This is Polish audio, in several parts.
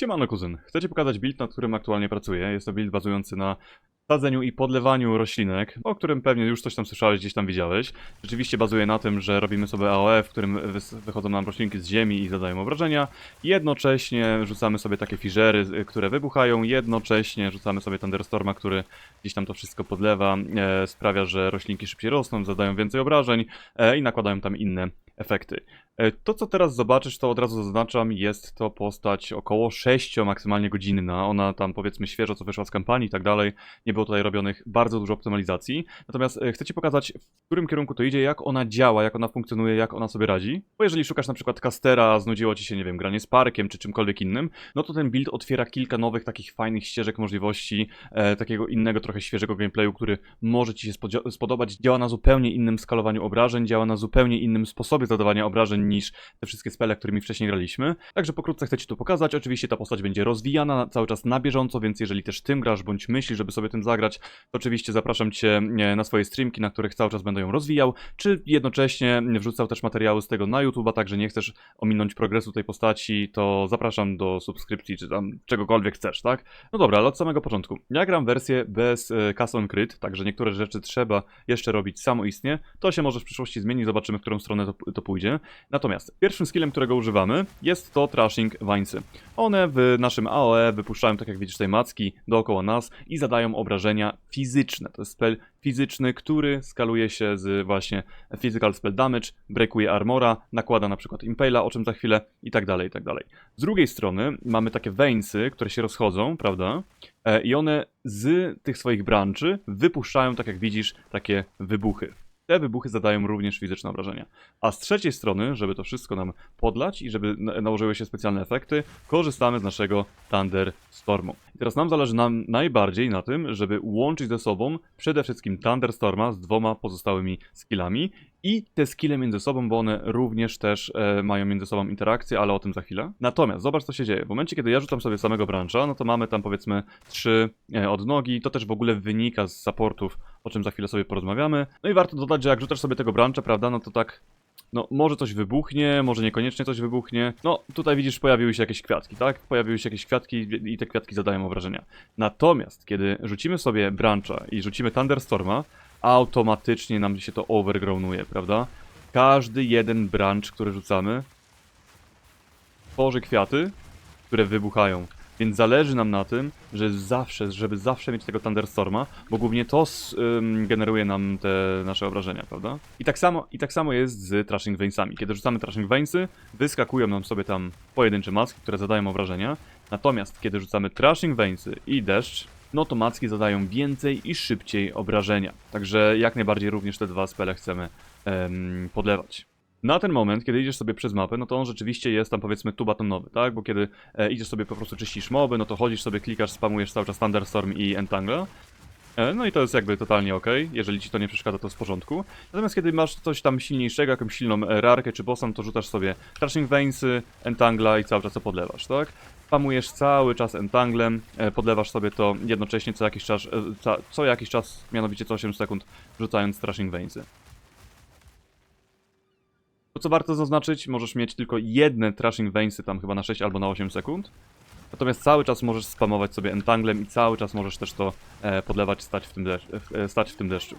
Siemano kuzyn, chcę Ci pokazać build, nad którym aktualnie pracuję. Jest to build bazujący na sadzeniu i podlewaniu roślinek, o którym pewnie już coś tam słyszałeś, gdzieś tam widziałeś. Rzeczywiście bazuje na tym, że robimy sobie AOF, w którym wychodzą nam roślinki z ziemi i zadają obrażenia. Jednocześnie rzucamy sobie takie fiżery, y, które wybuchają, jednocześnie rzucamy sobie Thunderstorma, który gdzieś tam to wszystko podlewa, e, sprawia, że roślinki szybciej rosną, zadają więcej obrażeń e, i nakładają tam inne efekty. E, To, co teraz zobaczysz, to od razu zaznaczam, jest to postać około 6 maksymalnie godzinna. Ona tam powiedzmy świeżo co wyszła z kampanii i tak dalej. Nie było tutaj robionych bardzo dużo optymalizacji. Natomiast e, chcę Ci pokazać, w którym kierunku to idzie, jak ona działa, jak ona funkcjonuje, jak ona sobie radzi. Bo jeżeli szukasz na przykład castera, znudziło Ci się, nie wiem, granie z parkiem czy czymkolwiek innym, no to ten build otwiera kilka nowych takich fajnych ścieżek możliwości, e, takiego innego, trochę świeżego gameplayu, który może Ci się spodobać. Działa na zupełnie innym skalowaniu obrażeń, działa na zupełnie innym sposobie zadawania obrażeń niż te wszystkie spele, którymi wcześniej graliśmy. Także pokrótce chcę Ci to pokazać. Oczywiście ta postać będzie rozwijana cały czas na bieżąco, więc jeżeli też tym grasz, bądź myślisz, żeby sobie tym zagrać, to oczywiście zapraszam Cię na swoje streamki, na których cały czas będę ją rozwijał, czy jednocześnie wrzucał też materiały z tego na YouTube'a, także nie chcesz ominąć progresu tej postaci, to zapraszam do subskrypcji, czy tam czegokolwiek chcesz, tak? No dobra, ale od samego początku. Ja gram wersję bez e, cast on crit, także niektóre rzeczy trzeba jeszcze robić samoistnie. To się może w przyszłości zmieni, zobaczymy, w którą stronę to, to pójdzie. Natomiast pierwszym skillem, którego używamy, jest to Trashing Vinesy. One w naszym AOE wypuszczają, tak jak widzisz, tej macki dookoła nas i zadają obrażenia fizyczne. To jest spell fizyczny, który skaluje się z właśnie physical spell damage, breakuje armora, nakłada na przykład impala, o czym za chwilę i tak dalej, i tak dalej. Z drugiej strony mamy takie veinsy, które się rozchodzą, prawda? E, I one z tych swoich branchy wypuszczają, tak jak widzisz, takie wybuchy. Te wybuchy zadają również fizyczne obrażenia. A z trzeciej strony, żeby to wszystko nam podlać i żeby na- nałożyły się specjalne efekty, korzystamy z naszego Thunder Stormu. I teraz nam zależy nam najbardziej na tym, żeby łączyć ze sobą przede wszystkim Thunderstorma z dwoma pozostałymi skillami i te skille między sobą, bo one również też e, mają między sobą interakcje, ale o tym za chwilę. Natomiast zobacz co się dzieje. W momencie, kiedy ja rzucam sobie samego brancha, no to mamy tam powiedzmy trzy e, odnogi. To też w ogóle wynika z supportów, o czym za chwilę sobie porozmawiamy. No i warto dodać, że jak rzucasz sobie tego brancha, prawda, no to tak no, może coś wybuchnie, może niekoniecznie coś wybuchnie. No, tutaj widzisz, pojawiły się jakieś kwiatki, tak? Pojawiły się jakieś kwiatki i te kwiatki zadają obrażenia. Natomiast, kiedy rzucimy sobie brancha i rzucimy Thunderstorma, automatycznie nam się to overgrownuje, prawda? Każdy jeden branch, który rzucamy, tworzy kwiaty, które wybuchają. Więc zależy nam na tym, że zawsze, żeby zawsze mieć tego Thunderstorma, bo głównie to ym, generuje nam te nasze obrażenia, prawda? I tak samo, i tak samo jest z Trashing Veinsami. Kiedy rzucamy Trashing Veinsy, wyskakują nam sobie tam pojedyncze maski, które zadają obrażenia. Natomiast kiedy rzucamy Trashing Veinsy i deszcz, no to macki zadają więcej i szybciej obrażenia. Także jak najbardziej również te dwa spele chcemy em, podlewać. Na ten moment, kiedy idziesz sobie przez mapę, no to on rzeczywiście jest tam powiedzmy tu batonowy, tak? Bo kiedy e, idziesz sobie po prostu czyścisz moby, no to chodzisz sobie, klikasz, spamujesz cały czas Thunderstorm i Entangle. E, No i to jest jakby totalnie ok, jeżeli ci to nie przeszkadza, to w porządku. Natomiast kiedy masz coś tam silniejszego, jakąś silną e, rarkę czy bossem, to rzucasz sobie Trashing Veinsy, Entangla i cały czas to podlewasz, tak? Spamujesz cały czas Entanglem, e, podlewasz sobie to jednocześnie co jakiś czas, e, co jakiś czas, mianowicie co 8 sekund, rzucając Trashing Veinsy. To co warto zaznaczyć, możesz mieć tylko jedne Trashing Veinsy tam chyba na 6 albo na 8 sekund. Natomiast cały czas możesz spamować sobie Entanglem i cały czas możesz też to e, podlewać, stać w, tym stać w tym deszczu.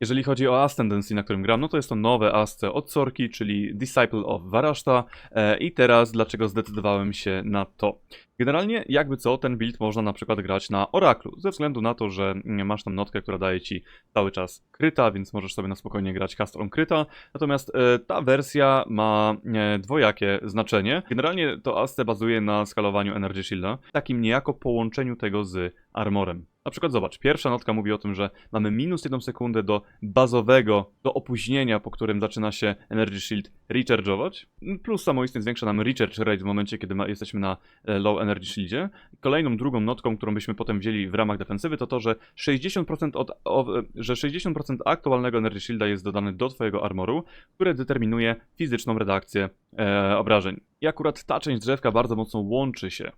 Jeżeli chodzi o Ascendancy, na którym gram, no to jest to nowe Asce od Sorki, czyli Disciple of Varashta. E, I teraz dlaczego zdecydowałem się na to? Generalnie, jakby co, ten build można na przykład grać na Oraklu, ze względu na to, że mm, masz tam notkę, która daje ci cały czas kryta, więc możesz sobie na spokojnie grać cast on kryta. Natomiast e, ta wersja ma e, dwojakie znaczenie. Generalnie to Asce bazuje na skalowaniu Energy Shielda, takim niejako połączeniu tego z armorem. Na przykład zobacz, pierwsza notka mówi o tym, że mamy minus 1 sekundę do bazowego, do opóźnienia, po którym zaczyna się Energy Shield recharge'ować, plus samoistnie zwiększa nam recharge rate w momencie, kiedy ma, jesteśmy na e, low Energy Shieldzie. Kolejną, drugą notką, którą byśmy potem wzięli w ramach defensywy, to to, że 60%, od, o, że 60% aktualnego Energy Shielda jest dodane do twojego armoru, które determinuje fizyczną redakcję e, obrażeń. I akurat ta część drzewka bardzo mocno łączy się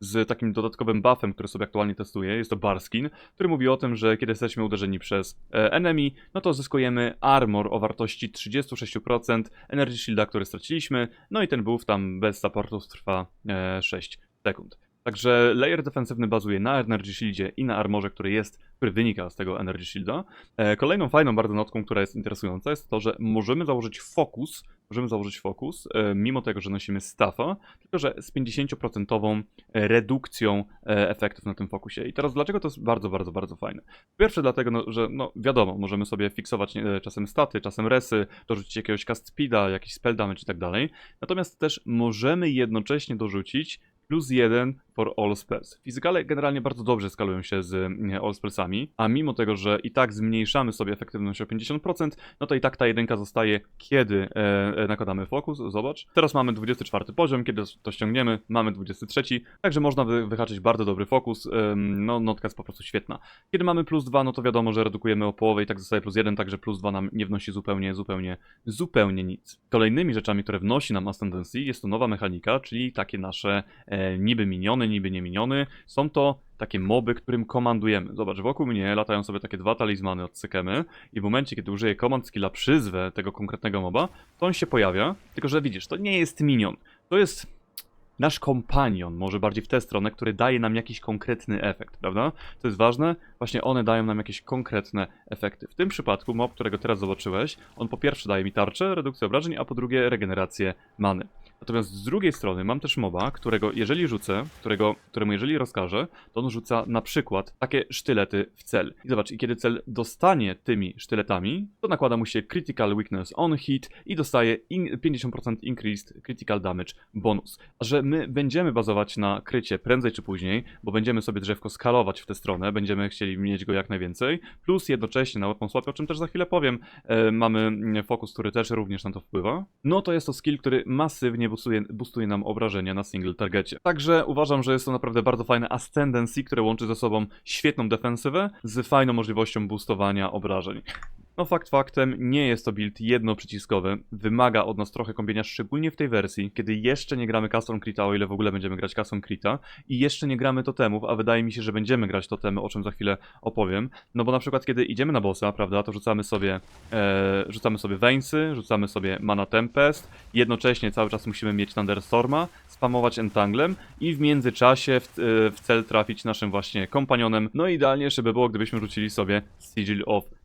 z takim dodatkowym buffem, który sobie aktualnie testuję. Jest to Barskin, który mówi o tym, że kiedy jesteśmy uderzeni przez e, enemy, no to zyskujemy armor o wartości 36% Energy Shielda, który straciliśmy, no i ten buff tam bez supportów trwa e, 6 sekund. Także layer defensywny bazuje na Energy Shieldzie i na armorze, który jest, który wynika z tego Energy Shielda. E, kolejną fajną bardzo notką, która jest interesująca, jest to, że możemy założyć fokus, możemy założyć fokus, e, mimo tego, że nosimy staffa, tylko że z 50% redukcją e, efektów na tym fokusie. I teraz dlaczego to jest bardzo, bardzo, bardzo fajne? Pierwsze dlatego, no, że no wiadomo, możemy sobie fiksować czasem staty, czasem resy, dorzucić jakiegoś cast speeda, jakiś spell damage i tak dalej. Natomiast też możemy jednocześnie dorzucić plus jeden for all spells. Fizykale generalnie bardzo dobrze skalują się z mm, all spellsami, a mimo tego, że i tak zmniejszamy sobie efektywność o 50%, no to i tak ta jedynka zostaje, kiedy e, e, nakładamy fokus. Zobacz. Teraz mamy 24 poziom, kiedy to ściągniemy, mamy 23, także można wy, wyhaczyć bardzo dobry fokus. Ym, no, notka jest po prostu świetna. Kiedy mamy plus 2, no to wiadomo, że redukujemy o połowę i tak zostaje plus 1, także plus 2 nam nie wnosi zupełnie, zupełnie, zupełnie nic. Kolejnymi rzeczami, które wnosi nam Ascendancy jest to nowa mechanika, czyli takie nasze e, niby miniony, niby nie miniony. Są to takie moby, którym komandujemy. Zobacz, wokół mnie latają sobie takie dwa talizmany od Sekemy i w momencie, kiedy użyję command skilla, przyzwę tego konkretnego moba, to on się pojawia, tylko że widzisz, to nie jest minion. To jest nasz kompanion, może bardziej w tę stronę, który daje nam jakiś konkretny efekt, prawda? To jest ważne, właśnie one dają nam jakieś konkretne efekty. W tym przypadku mob, którego teraz zobaczyłeś, on po pierwsze daje mi tarczę, redukcję obrażeń, a po drugie regenerację many. Natomiast z drugiej strony mam też moba, którego jeżeli rzucę, którego, któremu jeżeli rozkażę, to on rzuca na przykład takie sztylety w cel. I zobacz, i kiedy cel dostanie tymi sztyletami, to nakłada mu się critical weakness on hit i dostaje in, 50% increased critical damage bonus. A że my będziemy bazować na krycie prędzej czy później, bo będziemy sobie drzewko skalować w tę stronę, będziemy chcieli mieć go jak najwięcej, plus jednocześnie na weapon swapie, o czym też za chwilę powiem, e, mamy fokus, który też również na to wpływa, no to jest to skill, który masywnie boostuje, boostuje nam obrażenia na single targecie. Także uważam, że jest to naprawdę bardzo fajne ascendancy, które łączy ze sobą świetną defensywę z fajną możliwością boostowania obrażeń. No fakt faktem, nie jest to build jednoprzyciskowy, wymaga od nas trochę kombienia, szczególnie w tej wersji, kiedy jeszcze nie gramy custom Krita, o ile w ogóle będziemy grać custom Krita i jeszcze nie gramy totemów, a wydaje mi się, że będziemy grać totemy, o czym za chwilę opowiem. No bo na przykład kiedy idziemy na bossa, prawda, to rzucamy sobie e, rzucamy sobie Veinsy, rzucamy sobie Mana Tempest, jednocześnie cały czas musimy mieć Thunderstorma, spamować Entanglem i w międzyczasie w, e, w cel trafić naszym właśnie kompanionem. No idealnie jeszcze by było, gdybyśmy rzucili sobie Sigil of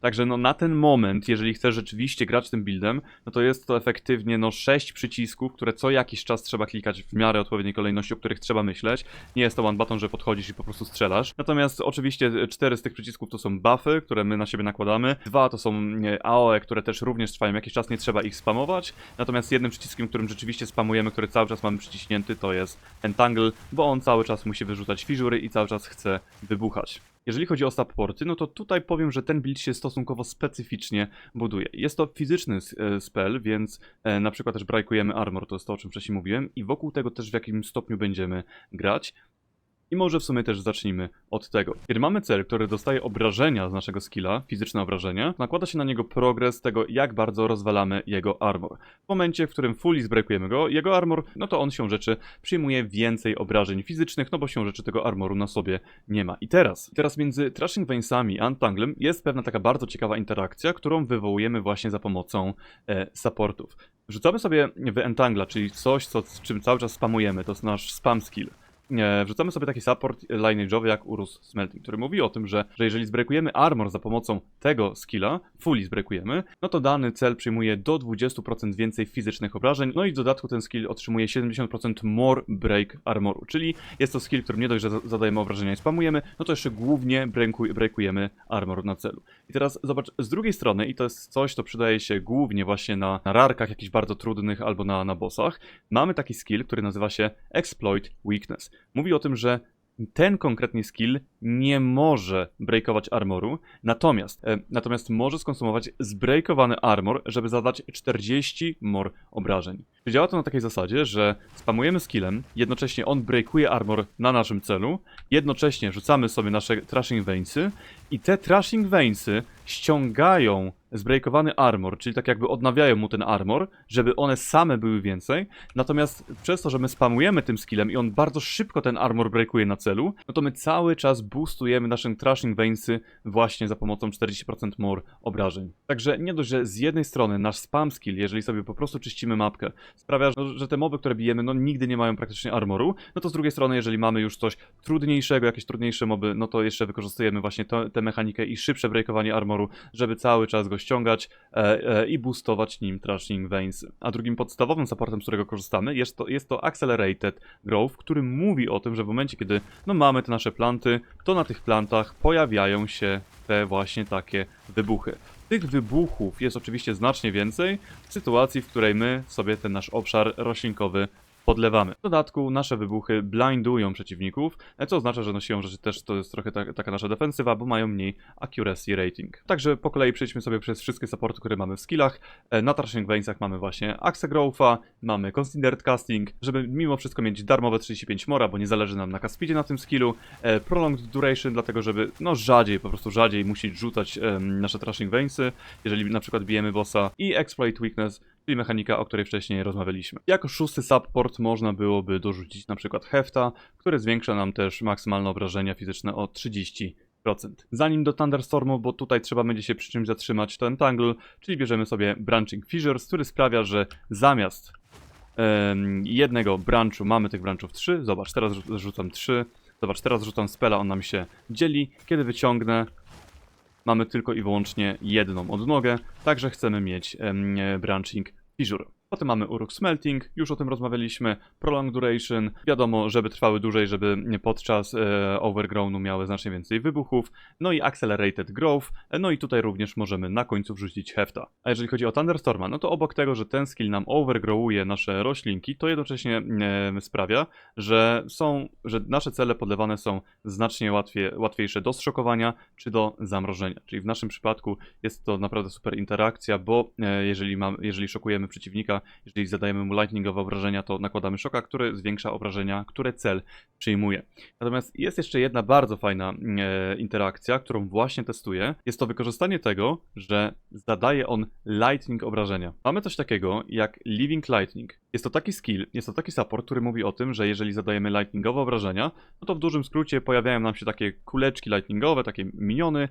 Także no na ten moment, jeżeli chcesz rzeczywiście grać tym buildem, no to jest to efektywnie no 6 przycisków, które co jakiś czas trzeba klikać w miarę odpowiedniej kolejności, o których trzeba myśleć. Nie jest to one button, że podchodzisz i po prostu strzelasz. Natomiast oczywiście cztery z tych przycisków to są buffy, które my na siebie nakładamy. Dwa to są AOE, które też również trwają jakiś czas, nie trzeba ich spamować. Natomiast jednym przyciskiem, którym rzeczywiście spamujemy, który cały czas mamy przyciśnięty, to jest Entangle, bo on cały czas musi wyrzucać fiżury i cały czas chce wybuchać. Jeżeli chodzi o supporty, no to tutaj powiem, że ten build się stosunkowo specyficznie buduje. Jest to fizyczny e, spell, więc e, na przykład też brajkujemy armor, to jest to, o czym wcześniej mówiłem, i wokół tego też w jakimś stopniu będziemy grać. I może w sumie też zacznijmy od tego. Kiedy mamy cel, który dostaje obrażenia z naszego skilla, fizyczne obrażenia, nakłada się na niego progres tego, jak bardzo rozwalamy jego armor. W momencie, w którym fully zbrekujemy go, jego armor, no to on się rzeczy przyjmuje więcej obrażeń fizycznych, no bo się rzeczy tego armoru na sobie nie ma. I teraz, teraz między Trashing Veinsami a Untanglem jest pewna taka bardzo ciekawa interakcja, którą wywołujemy właśnie za pomocą e, supportów. Wrzucamy sobie w Entangla, czyli coś, co, z czym cały czas spamujemy, to jest nasz spam skill wrzucamy sobie taki support lineage'owy jak Urus Smelting, który mówi o tym, że, że jeżeli zbrekujemy armor za pomocą tego skilla, fully zbrekujemy, no to dany cel przyjmuje do 20% więcej fizycznych obrażeń, no i w dodatku ten skill otrzymuje 70% more break armoru, czyli jest to skill, którym nie dość, że za- zadajemy obrażenia i spamujemy, no to jeszcze głównie breakuj, breakujemy armor na celu. I teraz zobacz, z drugiej strony, i to jest coś, co przydaje się głównie właśnie na, na rarkach jakichś bardzo trudnych albo na, na bossach, mamy taki skill, który nazywa się Exploit Weakness. Mówi o tym, że ten konkretny skill nie może breakować armoru, natomiast, e, natomiast może skonsumować zbreakowany armor, żeby zadać 40 more obrażeń. Działa to na takiej zasadzie, że spamujemy skillem, jednocześnie on breakuje armor na naszym celu, jednocześnie rzucamy sobie nasze Trashing Veinsy i te Trashing Veinsy ściągają zbreakowany armor, czyli tak jakby odnawiają mu ten armor, żeby one same były więcej. Natomiast przez to, że my spamujemy tym skillem i on bardzo szybko ten armor breakuje na celu, no to my cały czas boostujemy naszym Trashing Veinsy właśnie za pomocą 40% more obrażeń. Także nie dość, że z jednej strony nasz spam skill, jeżeli sobie po prostu czyścimy mapkę, sprawia, że- te moby, które bijemy, no nigdy nie mają praktycznie armoru, no to z drugiej strony, jeżeli mamy już coś trudniejszego, jakieś trudniejsze moby, no to jeszcze wykorzystujemy właśnie tę mechanikę i szybsze breakowanie armoru, żeby cały czas go ściągać e, e, i boostować nim Trashing Veinsy. A drugim podstawowym supportem, z którego korzystamy, jest to, jest to Accelerated Growth, który mówi o tym, że w momencie, kiedy no, mamy te nasze planty, to na tych plantach pojawiają się te właśnie takie wybuchy. Tych wybuchów jest oczywiście znacznie więcej w sytuacji, w której my sobie ten nasz obszar roślinkowy podlewamy. W dodatku nasze wybuchy blindują przeciwników, co oznacza, że no siłą rzeczy też to jest trochę ta, taka nasza defensywa, bo mają mniej accuracy rating. Także po kolei przejdźmy sobie przez wszystkie supporty, które mamy w skillach. E, Na Trashing Veinsach mamy właśnie Axe Growtha, mamy Considered Casting, żeby mimo wszystko mieć darmowe 35 mora, bo nie zależy nam na caspidzie na tym skillu. E, Prolonged Duration, dlatego żeby no rzadziej, po prostu rzadziej musieć rzucać em, nasze Trashing Veinsy, jeżeli na przykład bijemy bossa. I Exploit Weakness, czyli mechanika, o której wcześniej rozmawialiśmy. Jako szósty support można byłoby dorzucić na przykład Hefta, który zwiększa nam też maksymalne obrażenia fizyczne o 30%. Zanim do Thunderstormu, bo tutaj trzeba będzie się przy czymś zatrzymać, to Entangle, czyli bierzemy sobie Branching Fissures, który sprawia, że zamiast em, jednego branchu, mamy tych branchów 3, zobacz, teraz rzu- rzucam 3, zobacz, teraz rzucam spela, on nam się dzieli, kiedy wyciągnę, mamy tylko i wyłącznie jedną odnogę, także chcemy mieć branching fissure. Potem mamy Uruk Smelting, już o tym rozmawialiśmy, Prolong Duration, wiadomo, żeby trwały dłużej, żeby podczas e, Overgrownu miały znacznie więcej wybuchów, no i Accelerated Growth, e, no i tutaj również możemy na końcu wrzucić Hefta. A jeżeli chodzi o Thunderstorma, no to obok tego, że ten skill nam overgrowuje nasze roślinki, to jednocześnie e, sprawia, że są, że nasze cele podlewane są znacznie łatwiej, łatwiejsze do zszokowania czy do zamrożenia. Czyli w naszym przypadku jest to naprawdę super interakcja, bo e, jeżeli, mam, jeżeli szokujemy przeciwnika, jeżeli zadajemy mu lightningowe obrażenia, to nakładamy szoka, który zwiększa obrażenia, które cel przyjmuje. Natomiast jest jeszcze jedna bardzo fajna e, interakcja, którą właśnie testuję. Jest to wykorzystanie tego, że zadaje on lightning obrażenia. Mamy coś takiego jak Living Lightning. Jest to taki skill, jest to taki support, który mówi o tym, że jeżeli zadajemy lightningowe obrażenia, no to w dużym skrócie pojawiają nam się takie kuleczki lightningowe, takie miniony,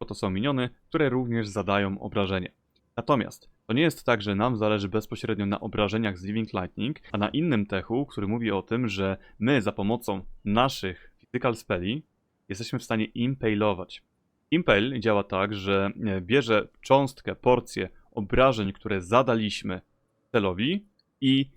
bo to są miniony, które również zadają obrażenie. Natomiast to nie jest tak, że nam zależy bezpośrednio na obrażeniach z Living Lightning, a na innym techu, który mówi o tym, że my za pomocą naszych physical spelli jesteśmy w stanie impailować. Impale działa tak, że e, bierze cząstkę, porcję obrażeń, które zadaliśmy celowi i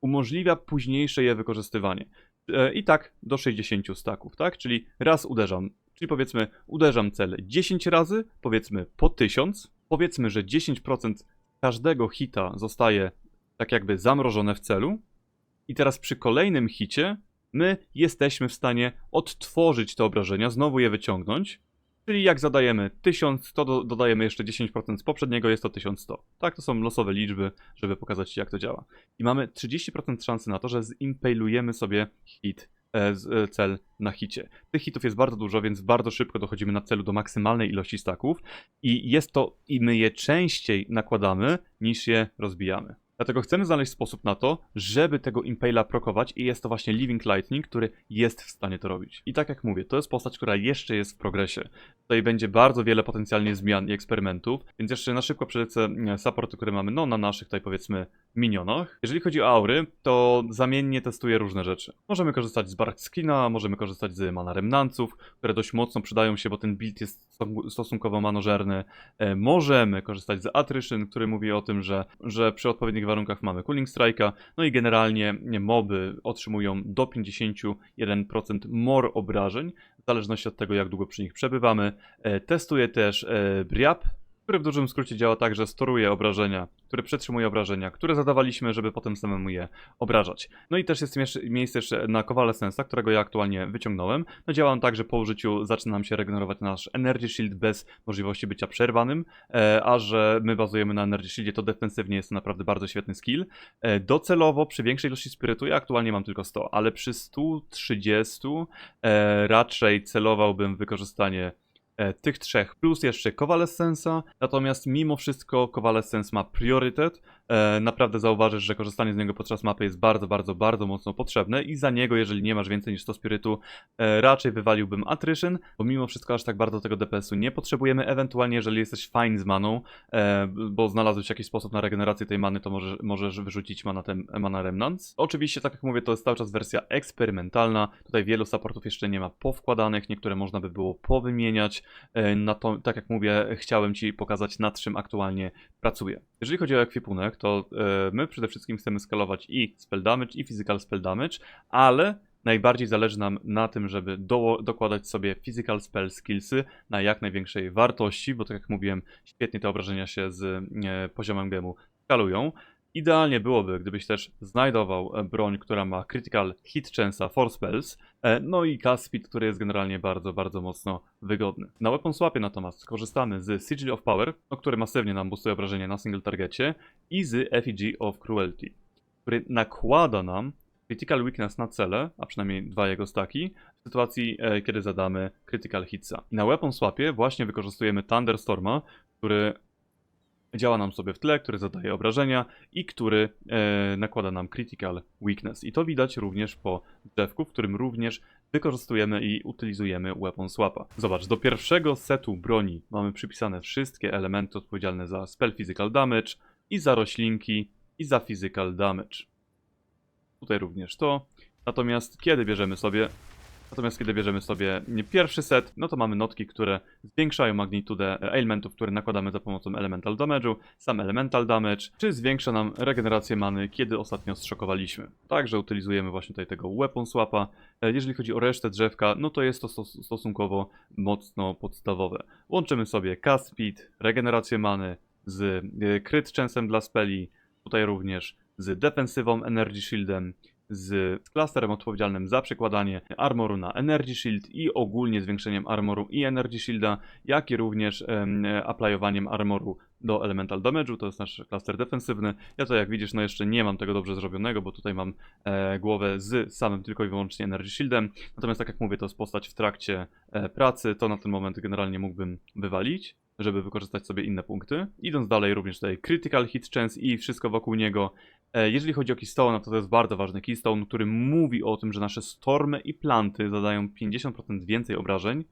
umożliwia późniejsze je wykorzystywanie. E, I tak do 60 staków, tak? Czyli raz uderzam, czyli powiedzmy uderzam cel 10 razy, powiedzmy po 1000, powiedzmy, że 10% każdego hita zostaje tak jakby zamrożone w celu i teraz przy kolejnym hicie my jesteśmy w stanie odtworzyć te obrażenia, znowu je wyciągnąć, czyli jak zadajemy 1000, to do, dodajemy jeszcze 10% z poprzedniego, jest to 1100. Tak, to są losowe liczby, żeby pokazać jak to działa. I mamy 30% szansy na to, że zimpejlujemy sobie hit, cel na hicie. Tych hitów jest bardzo dużo, więc bardzo szybko dochodzimy na celu do maksymalnej ilości staków i jest to, i my je częściej nakładamy, niż je rozbijamy. Dlatego chcemy znaleźć sposób na to, żeby tego Impala prokować i jest to właśnie Living Lightning, który jest w stanie to robić. I tak jak mówię, to jest postać, która jeszcze jest w progresie. Tutaj będzie bardzo wiele potencjalnie zmian i eksperymentów, więc jeszcze na szybko przelecę e, supporty, które mamy no, na naszych tutaj powiedzmy minionach. Jeżeli chodzi o aury, to zamiennie testuję różne rzeczy. Możemy korzystać z Bark Skina, możemy korzystać z Mana Remnanców, które dość mocno przydają się, bo ten build jest stos- stosunkowo manożerny. E, możemy korzystać z Attrition, który mówi o tym, że, że przy odpowiednich warunkach mamy Cooling Strike'a, no i generalnie nie, moby otrzymują do 51% more obrażeń, w zależności od tego, jak długo przy nich przebywamy. E, testuję też e, Briap, który w dużym skrócie działa tak, że storuje obrażenia, które przetrzymuje obrażenia, które zadawaliśmy, żeby potem samemu je obrażać. No i też jest miejsce jeszcze na Kowale Sensa, którego ja aktualnie wyciągnąłem. No działa on tak, że po użyciu zaczyna nam się regenerować nasz Energy Shield bez możliwości bycia przerwanym, e, a że my bazujemy na Energy Shieldzie, to defensywnie jest to naprawdę bardzo świetny skill. E, docelowo przy większej ilości spirytu, ja aktualnie mam tylko 100, ale przy 130 e, raczej celowałbym wykorzystanie tych trzech, plus jeszcze Coalescence'a, natomiast mimo wszystko Coalescence ma priorytet, e, naprawdę zauważysz, że korzystanie z niego podczas mapy jest bardzo, bardzo, bardzo mocno potrzebne i za niego, jeżeli nie masz więcej niż 100 spirytu, e, raczej wywaliłbym attrition, bo mimo wszystko aż tak bardzo tego DPS-u nie potrzebujemy, ewentualnie jeżeli jesteś fajny z maną, e, bo znalazłeś jakiś sposób na regenerację tej many, to możesz, możesz wyrzucić mana, tem, mana Remnants. Oczywiście, tak jak mówię, to jest cały czas wersja eksperymentalna, tutaj wielu supportów jeszcze nie ma powkładanych, niektóre można by było powymieniać, e, na to, tak jak mówię, chciałem Ci pokazać nad czym aktualnie pracuję. Jeżeli chodzi o ekwipunek, to e, my przede wszystkim chcemy skalować i spell damage, i physical spell damage, ale najbardziej zależy nam na tym, żeby do, dokładać sobie physical spell skillsy na jak największej wartości, bo tak jak mówiłem, świetnie te obrażenia się z e, poziomem gemu skalują. Idealnie byłoby, gdybyś też znajdował e, broń, która ma critical hit chance'a for spells, e, no i cast speed, który jest generalnie bardzo, bardzo mocno wygodny. Na weapon swapie natomiast korzystamy z Sigil of Power, no, który masywnie nam boostuje obrażenia na single targecie i z Effigy of Cruelty, który nakłada nam critical weakness na cele, a przynajmniej dwa jego staki, w sytuacji, e, kiedy zadamy critical hitsa. I na weapon swapie właśnie wykorzystujemy Thunderstorma, który działa nam sobie w tle, który zadaje obrażenia i który e, nakłada nam critical weakness. I to widać również po drzewku, w którym również wykorzystujemy i utylizujemy weapon swapa. Zobacz, do pierwszego setu broni mamy przypisane wszystkie elementy odpowiedzialne za spell physical damage i za roślinki i za physical damage. Tutaj również to. Natomiast kiedy bierzemy sobie Natomiast kiedy bierzemy sobie pierwszy set, no to mamy notki, które zwiększają magnitudę elementów, które nakładamy za pomocą elemental damage'u, sam elemental damage, czy zwiększa nam regenerację many, kiedy ostatnio strzokowaliśmy. Także utylizujemy właśnie tutaj tego weapon swapa. E, Jeżeli chodzi o resztę drzewka, no to jest to stos- stosunkowo mocno podstawowe. Łączymy sobie cast speed, regenerację many z e, crit chance'em dla speli, tutaj również z defensywą energy shieldem, z klasterem odpowiedzialnym za przekładanie armoru na Energy Shield i ogólnie zwiększeniem armoru i Energy Shielda, jak i również em, aplyowaniem armoru do Elemental Damage'u, to jest nasz klaster defensywny. Ja to jak widzisz, no jeszcze nie mam tego dobrze zrobionego, bo tutaj mam e, głowę z samym tylko i wyłącznie Energy Shieldem. Natomiast tak jak mówię, to jest postać w trakcie e, pracy, to na ten moment generalnie mógłbym wywalić żeby wykorzystać sobie inne punkty. Idąc dalej, również tutaj Critical Hit Chance i wszystko wokół niego. E, Jeżeli chodzi o Keystone, to to jest bardzo ważny Keystone, który mówi o tym, że nasze stormy i planty zadają 50% więcej obrażeń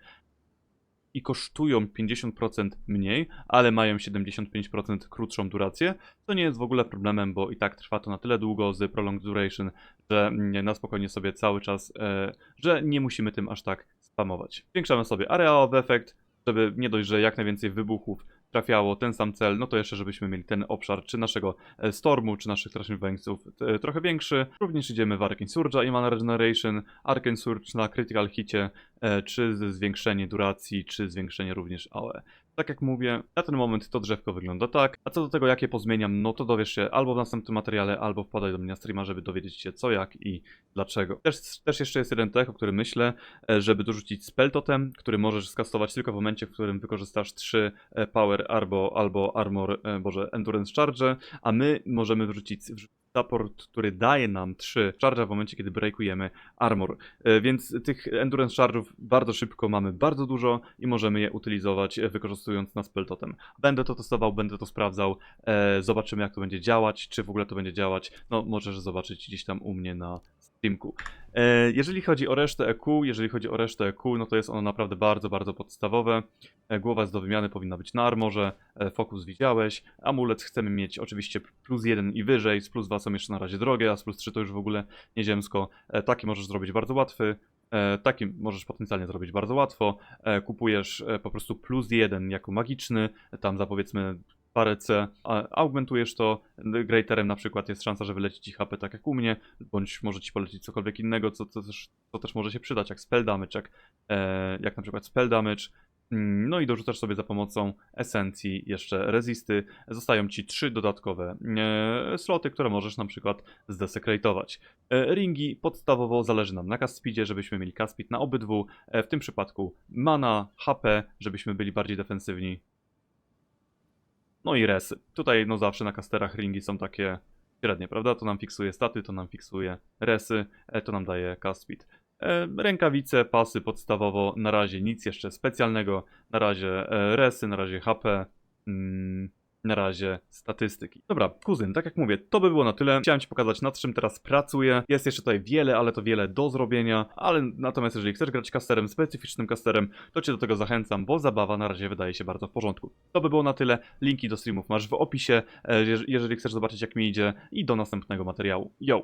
i kosztują 50% mniej, ale mają 75% krótszą durację, co nie jest w ogóle problemem, bo i tak trwa to na tyle długo z Prolonged Duration, że mm, na spokojnie sobie cały czas, e, że nie musimy tym aż tak spamować. Zwiększamy sobie Area of Effect, żeby nie dość, że jak najwięcej wybuchów trafiało ten sam cel, no to jeszcze żebyśmy mieli ten obszar czy naszego e, Stormu, czy naszych Trashing Wangsów e, trochę większy. Również idziemy w Arcane Surge'a i Mana Regeneration, Arcane Surge na Critical Hicie, e, czy zwiększenie duracji, czy zwiększenie również AOE. Tak jak mówię, na ten moment to drzewko wygląda tak, a co do tego jakie pozmieniam, no to dowiesz się albo w następnym materiale, albo wpadaj do mnie na streama, żeby dowiedzieć się co, jak i dlaczego. Też, też jeszcze jest jeden tech, o którym myślę, e, żeby dorzucić spell totem, który możesz skastować tylko w momencie, w którym wykorzystasz 3 e, power albo, albo armor, e, boże, endurance charge, a my możemy wrzucić wrzucić support, który daje nam 3 charge w momencie, kiedy breakujemy armor. E, Więc tych endurance charge'ów bardzo szybko mamy bardzo dużo i możemy je utylizować e, wykorzystując na spell totem. Będę to testował, będę to sprawdzał, e, zobaczymy jak to będzie działać, czy w ogóle to będzie działać. No możesz zobaczyć gdzieś tam u mnie na streamku. E, Jeżeli chodzi o resztę EQ, jeżeli chodzi o resztę EQ, no to jest ono naprawdę bardzo, bardzo podstawowe. E, Głowa jest do wymiany powinna być na armorze, e, fokus widziałeś, amulet chcemy mieć oczywiście plus 1 i wyżej, z plus 2 są jeszcze na razie drogie, a z plus 3 to już w ogóle nieziemsko. Taki możesz zrobić bardzo łatwy, taki możesz potencjalnie zrobić bardzo łatwo. Kupujesz po prostu plus 1 jako magiczny, tam za powiedzmy parę C, a augmentujesz to greaterem na przykład jest szansa, że wyleci ci HP tak jak u mnie, bądź może ci polecić cokolwiek innego, co, co, też, co też może się przydać, jak spell damage, jak, e, jak na przykład spell damage. Mm, No i dorzucasz sobie za pomocą esencji jeszcze resisty. Zostają ci trzy dodatkowe e, sloty, które możesz na przykład zdesekretować. E, ringi podstawowo zależy nam na cast speedzie, żebyśmy mieli cast speed na obydwu. E, w tym przypadku mana, HP, żebyśmy byli bardziej defensywni. No i resy. Tutaj no zawsze na kasterach ringi są takie średnie, prawda? To nam fiksuje staty, to nam fiksuje resy, e, to nam daje cast speed. Rękawice, pasy podstawowo, na razie nic jeszcze specjalnego, na razie e, resy, na razie HP. Na razie statystyki. Dobra, kuzyn, tak jak mówię, to by było na tyle. Chciałem Ci pokazać nad czym teraz pracuję. Jest jeszcze tutaj wiele, ale to wiele do zrobienia, ale natomiast jeżeli chcesz grać casterem, specyficznym casterem, to Cię do tego zachęcam, bo zabawa na razie wydaje się bardzo w porządku. To by było na tyle. Linki do streamów masz w opisie, e, jeż- jeżeli chcesz zobaczyć jak mi idzie i do następnego materiału. Yo!